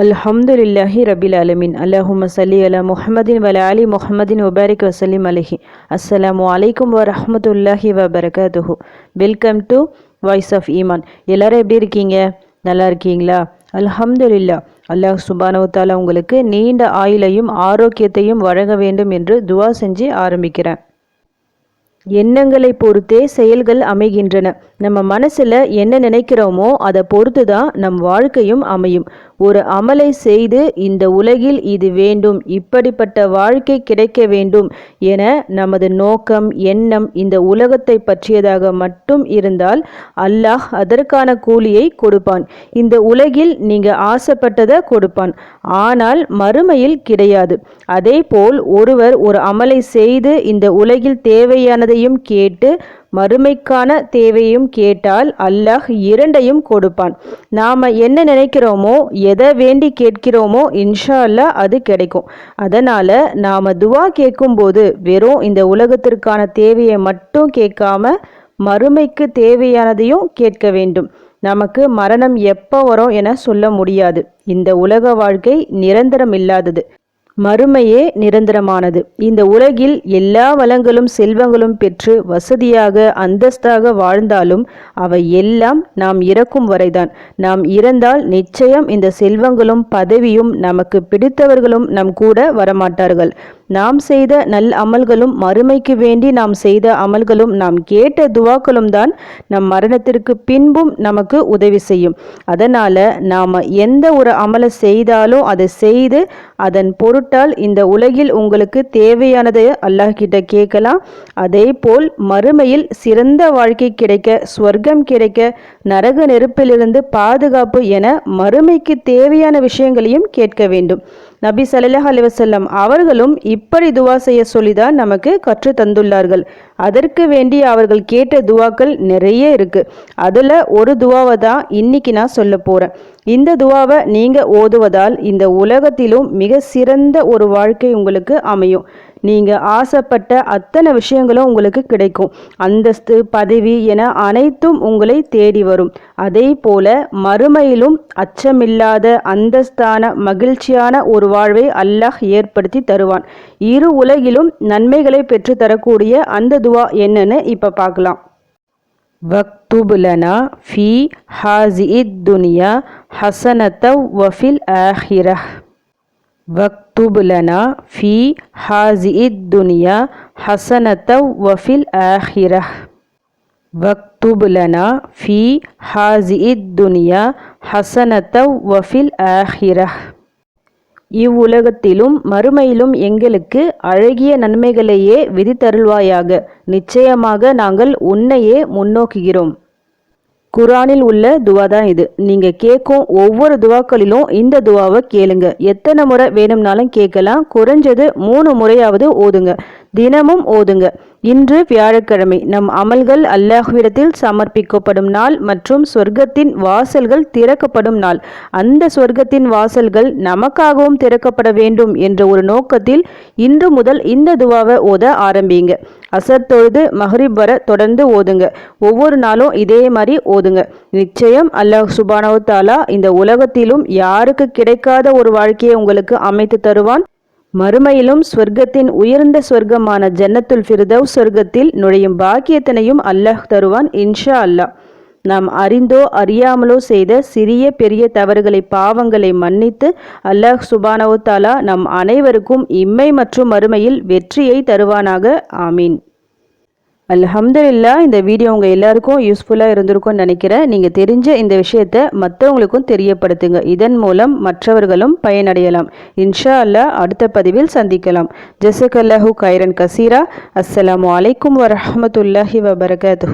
அல்ஹம்துலில்லாஹி ரபில் அலமின் அல்லாஹும் சல்லி அலா முஹமதின் வல அலி முஹமதின் வபாரிக் வசலிம் அலஹி. அஸ்ஸலாமு அலைக்கும் வரஹமத்துல்லாஹி வபரகாத்துஹு. வெல்கம் டு வாய்ஸ் ஆஃப் ஈமான் எல்லாரும் எப்படி இருக்கீங்க? நல்லா இருக்கீங்களா? அல்ஹம்துலில்லா. அல்லாஹ் சுபானவத்தாலா உங்களுக்கு நீண்ட ஆயுளையும் ஆரோக்கியத்தையும் வழங்க வேண்டும் என்று துவா செஞ்சு ஆரம்பிக்கிறேன். எண்ணங்களை பொறுத்தே செயல்கள் அமைகின்றன. நம்ம மனசில் என்ன நினைக்கிறோமோ அதை பொறுத்து தான் நம் வாழ்க்கையும் அமையும். ஒரு அமலை செய்து இந்த உலகில் இது வேண்டும் இப்படிப்பட்ட வாழ்க்கை கிடைக்க வேண்டும் என நமது நோக்கம் எண்ணம் இந்த உலகத்தை பற்றியதாக மட்டும் இருந்தால் அல்லாஹ் அதற்கான கூலியை கொடுப்பான். இந்த உலகில் நீங்க ஆசைப்பட்டதை கொடுப்பான். ஆனால் மறுமையில் கிடையாது. அதே போல் ஒருவர் ஒரு அமலை செய்து இந்த உலகில் தேவையானதையும் கேட்டு மறுமைக்கான தேவையும் கேட்டால் அல்லாஹ் இரண்டையும் கொடுப்பான். நாம் என்ன நினைக்கிறோமோ எதை வேண்டி கேட்கிறோமோ இன்ஷா அல்லா அது கிடைக்கும். அதனால் நாம் துவா கேட்கும்போது வெறும் இந்த உலகத்திற்கான தேவையை மட்டும் கேட்காம மறுமைக்கு தேவையானதையும் கேட்க வேண்டும். நமக்கு மரணம் எப்போ வரும் என சொல்ல முடியாது. இந்த உலக வாழ்க்கை நிரந்தரம் இல்லாதது. மறுமையே நிரந்தரமானது. இந்த உலகில் எல்லா வளங்களும் செல்வங்களும் பெற்று வசதியாக அந்தஸ்தாக வாழ்ந்தாலும் அவை எல்லாம் நாம் இறக்கும் வரைதான். நாம் இறந்தால் நிச்சயம் இந்த செல்வங்களும் பதவியும் நமக்கு பிடித்தவர்களும் நம் கூட வரமாட்டார்கள். நாம் செய்த நல் அமல்களும் மறுமைக்கு வேண்டி நாம் செய்த அமல்களும் நாம் கேட்ட துவாக்களும் தான் நம் மரணத்திற்கு பின்பும் நமக்கு உதவி செய்யும். அதனால் நாம் எந்த ஒரு அமலை செய்தாலும் அதை செய்து அதன் பொருட்டால் இந்த உலகில் உங்களுக்கு தேவையானதை அல்லாஹ்கிட்ட கேட்கலாம். அதே போல் மறுமையில் சிறந்த வாழ்க்கை கிடைக்க ஸ்வர்க்கம் கிடைக்க நரக நெருப்பிலிருந்து பாதுகாப்பு என மறுமைக்கு தேவையான விஷயங்களையும் கேட்க வேண்டும். நபி சல்லாஹ் அலிவசல்லம் அவர்களும் இப் இப்படி துவா செய்ய சொல்லிதான் நமக்கு கற்று தந்துள்ளார்கள். அதற்கு வேண்டி அவர்கள் கேட்ட துவாக்கள் நிறைய இருக்கு. அதில் ஒரு துவாவை தான் இன்னைக்கு நான் சொல்ல போகிறேன் இந்த துவாவை நீங்கள் ஓதுவதால் இந்த உலகத்திலும் மிக சிறந்த ஒரு வாழ்க்கை உங்களுக்கு அமையும். நீங்கள் ஆசைப்பட்ட அத்தனை விஷயங்களும் உங்களுக்கு கிடைக்கும். அந்தஸ்து பதவி என அனைத்தும் உங்களை தேடி வரும். அதே போல மறுமையிலும் அச்சமில்லாத அந்தஸ்தான மகிழ்ச்சியான ஒரு வாழ்வை அல்லாஹ் ஏற்படுத்தி தருவான். இரு உலகிலும் நன்மைகளை பெற்று தரக்கூடிய அந்த துவா என்னன்னு இப்போ பார்க்கலாம். வக்துப் லனா ஃபி ஹாசி துனியா ஹசனத்த வஃபில் ஆஹிரஹ். வக்துப் லனா ஃபி ஹாசிஇத் துனியா ஹசனத்த வஃபில் ஆஹிரஹ் வக்துப் லனா ஃபி ஹாசிஇத் துனியா ஹசனத்த வஃபில் ஆஹிரஹ் இவ்வுலகத்திலும் மறுமையிலும் எங்களுக்கு அழகிய நன்மைகளையே விதித்தருள்வாயாக. நிச்சயமாக நாங்கள் உன்னையே முன்னோக்குகிறோம். குரானில் உள்ள துவா தான் இது. நீங்கள் கேட்கும் ஒவ்வொரு துவாக்களிலும் இந்த துவாவை கேளுங்க. எத்தனை முறை வேணும்னாலும் கேட்கலாம். குறைஞ்சது மூணு முறையாவது ஓதுங்க. தினமும் ஓதுங்க. இன்று வியாழக்கிழமை நம் அமல்கள் அல்லாஹ்விடத்தில் சமர்ப்பிக்கப்படும் நாள் மற்றும் சொர்க்கத்தின் வாசல்கள் திறக்கப்படும் நாள். அந்த சொர்க்கத்தின் வாசல்கள் நமக்காகவும் திறக்கப்பட வேண்டும் என்ற ஒரு நோக்கத்தில் இன்று முதல் இந்த துவாவை ஓத ஆரம்பிங்க. அசர் தொழுது மஹரிப் வர தொடர்ந்து ஓதுங்க. ஒவ்வொரு நாளும் இதே மாதிரி ஓதுங்க. நிச்சயம் அல்லாஹ் சுபானவு தாலா இந்த உலகத்திலும் யாருக்கு கிடைக்காத ஒரு வாழ்க்கையை உங்களுக்கு அமைத்து தருவான். மறுமையிலும் ஸ்வர்க்கத்தின் உயர்ந்த சொர்க்கமான ஜன்னத்துல் ஃபிர்தவ் சொர்க்கத்தில் நுழையும் பாக்கியத்தினையும் அல்லாஹ் தருவான் இன்ஷா அல்லாஹ். நாம் அறிந்தோ அறியாமலோ செய்த சிறிய பெரிய தவறுகளை பாவங்களை மன்னித்து அல்லாஹ் சுபானவு தாலா நம் அனைவருக்கும் இம்மை மற்றும் மறுமையில் வெற்றியை தருவானாக. ஆமீன். அல்ஹம்துல்லா இந்த வீடியோ உங்கள் எல்லாருக்கும் யூஸ்ஃபுல்லாக இருந்திருக்கும்னு நினைக்கிறேன். நீங்கள் தெரிஞ்ச இந்த விஷயத்தை மற்றவங்களுக்கும் தெரியப்படுத்துங்க. இதன் மூலம் மற்றவர்களும் பயனடையலாம். இன்ஷா அல்லா அடுத்த பதிவில் சந்திக்கலாம். ஜெசக் அல்லாஹூ கைரன் கசீரா. அஸ்லாம் வலைக்கம் வரமத்துல்லாஹி வபரகாத்து